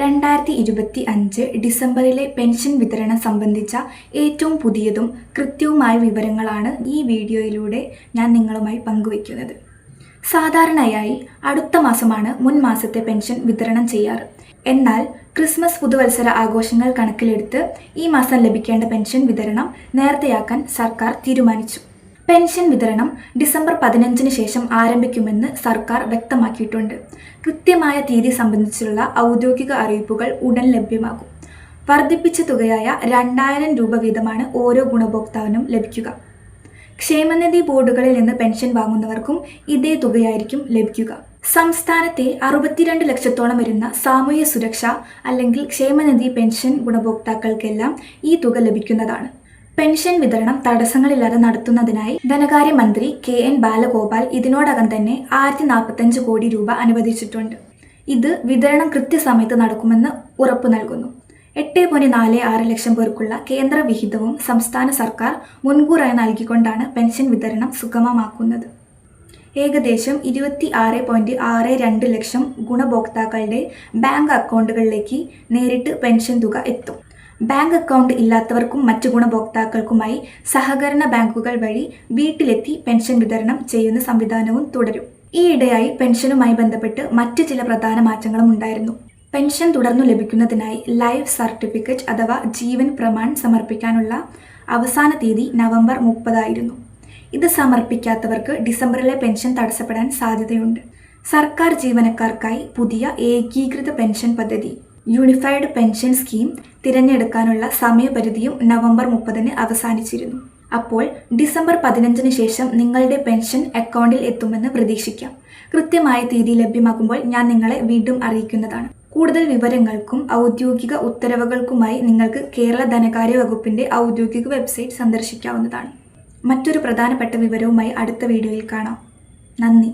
രണ്ടായിരത്തി ഇരുപത്തി അഞ്ച് ഡിസംബറിലെ പെൻഷൻ വിതരണം സംബന്ധിച്ച ഏറ്റവും പുതിയതും കൃത്യവുമായ വിവരങ്ങളാണ് ഈ വീഡിയോയിലൂടെ ഞാൻ നിങ്ങളുമായി പങ്കുവയ്ക്കുന്നത്. സാധാരണയായി അടുത്ത മാസമാണ് മുൻ മാസത്തെ പെൻഷൻ വിതരണം ചെയ്യാറ്. എന്നാൽ ക്രിസ്മസ് പുതുവത്സര ആഘോഷങ്ങൾ കണക്കിലെടുത്ത് ഈ മാസം ലഭിക്കേണ്ട പെൻഷൻ വിതരണം നേരത്തെയാക്കാൻ സർക്കാർ തീരുമാനിച്ചു. പെൻഷൻ വിതരണം ഡിസംബർ പതിനഞ്ചിന് ശേഷം ആരംഭിക്കുമെന്ന് സർക്കാർ വ്യക്തമാക്കിയിട്ടുണ്ട്. കൃത്യമായ തീയതി സംബന്ധിച്ചുള്ള ഔദ്യോഗിക അറിയിപ്പുകൾ ഉടൻ ലഭ്യമാകും വർദ്ധിപ്പിച്ച തുകയായ രണ്ടായിരം രൂപ വീതമാണ് ഓരോ ഗുണഭോക്താവിനും ലഭിക്കുക. ക്ഷേമനിധി ബോർഡുകളിൽ നിന്ന് പെൻഷൻ വാങ്ങുന്നവർക്കും ഇതേ തുകയായിരിക്കും ലഭിക്കുക. സംസ്ഥാനത്തെ അറുപത്തിരണ്ട് ലക്ഷത്തോളം വരുന്ന സാമൂഹ്യ സുരക്ഷ അല്ലെങ്കിൽ ക്ഷേമനിധി പെൻഷൻ ഗുണഭോക്താക്കൾക്കെല്ലാം ഈ തുക ലഭിക്കുന്നതാണ്. പെൻഷൻ വിതരണം തടസ്സങ്ങളില്ലാതെ നടത്തുന്നതിനായി ധനകാര്യമന്ത്രി കെ എൻ ബാലഗോപാൽ ഇതിനോടകം തന്നെ ആയിരത്തി നാൽപ്പത്തഞ്ച് കോടി രൂപ അനുവദിച്ചിട്ടുണ്ട്. ഇത് വിതരണം കൃത്യസമയത്ത് നടക്കുമെന്ന് ഉറപ്പു നൽകുന്നു. എട്ട് പോയിന്റ് നാല് ആറ് ലക്ഷം പേർക്കുള്ള കേന്ദ്ര വിഹിതവും സംസ്ഥാന സർക്കാർ മുൻകൂറായി നൽകിക്കൊണ്ടാണ് പെൻഷൻ വിതരണം സുഗമമാക്കുന്നത്. ഏകദേശം ഇരുപത്തി ആറ് പോയിന്റ് ആറ് രണ്ട് ലക്ഷം ഗുണഭോക്താക്കളുടെ ബാങ്ക് അക്കൗണ്ടുകളിലേക്ക് നേരിട്ട് പെൻഷൻ തുക എത്തും. ബാങ്ക് അക്കൗണ്ട് ഇല്ലാത്തവർക്കും മറ്റു ഗുണഭോക്താക്കൾക്കുമായി സഹകരണ ബാങ്കുകൾ വഴി വീട്ടിലെത്തി പെൻഷൻ വിതരണം ചെയ്യുന്ന സംവിധാനവും തുടരും. ഈയിടെയായി പെൻഷനുമായി ബന്ധപ്പെട്ട് മറ്റ് ചില പ്രധാന മാറ്റങ്ങളും ഉണ്ടായിരുന്നു. പെൻഷൻ തുടർന്നു ലഭിക്കുന്നതിനായി ലൈഫ് സർട്ടിഫിക്കറ്റ് അഥവാ ജീവൻ പ്രമാൺ സമർപ്പിക്കാനുള്ള അവസാന തീയതി നവംബർ മുപ്പതായിരുന്നു. ഇത് സമർപ്പിക്കാത്തവർക്ക് ഡിസംബറിലെ പെൻഷൻ തടസ്സപ്പെടാൻ സാധ്യതയുണ്ട്. സർക്കാർ ജീവനക്കാർക്കായി പുതിയ ഏകീകൃത പെൻഷൻ പദ്ധതി യൂണിഫൈഡ് പെൻഷൻ സ്കീം തിരഞ്ഞെടുക്കാനുള്ള സമയപരിധിയും നവംബർ മുപ്പതിന് അവസാനിച്ചിരുന്നു. അപ്പോൾ ഡിസംബർ പതിനഞ്ചിന് ശേഷം നിങ്ങളുടെ പെൻഷൻ അക്കൗണ്ടിൽ എത്തുമെന്ന് പ്രതീക്ഷിക്കാം. കൃത്യമായ തീയതി ലഭ്യമാകുമ്പോൾ ഞാൻ നിങ്ങളെ വീണ്ടും അറിയിക്കുന്നതാണ്. കൂടുതൽ വിവരങ്ങൾക്കും ഔദ്യോഗിക ഉത്തരവുകൾക്കുമായി നിങ്ങൾക്ക് കേരള ധനകാര്യ വകുപ്പിന്റെ ഔദ്യോഗിക വെബ്സൈറ്റ് സന്ദർശിക്കാവുന്നതാണ്. മറ്റൊരു പ്രധാനപ്പെട്ട വിവരവുമായി അടുത്ത വീഡിയോയിൽ കാണാം. നന്ദി.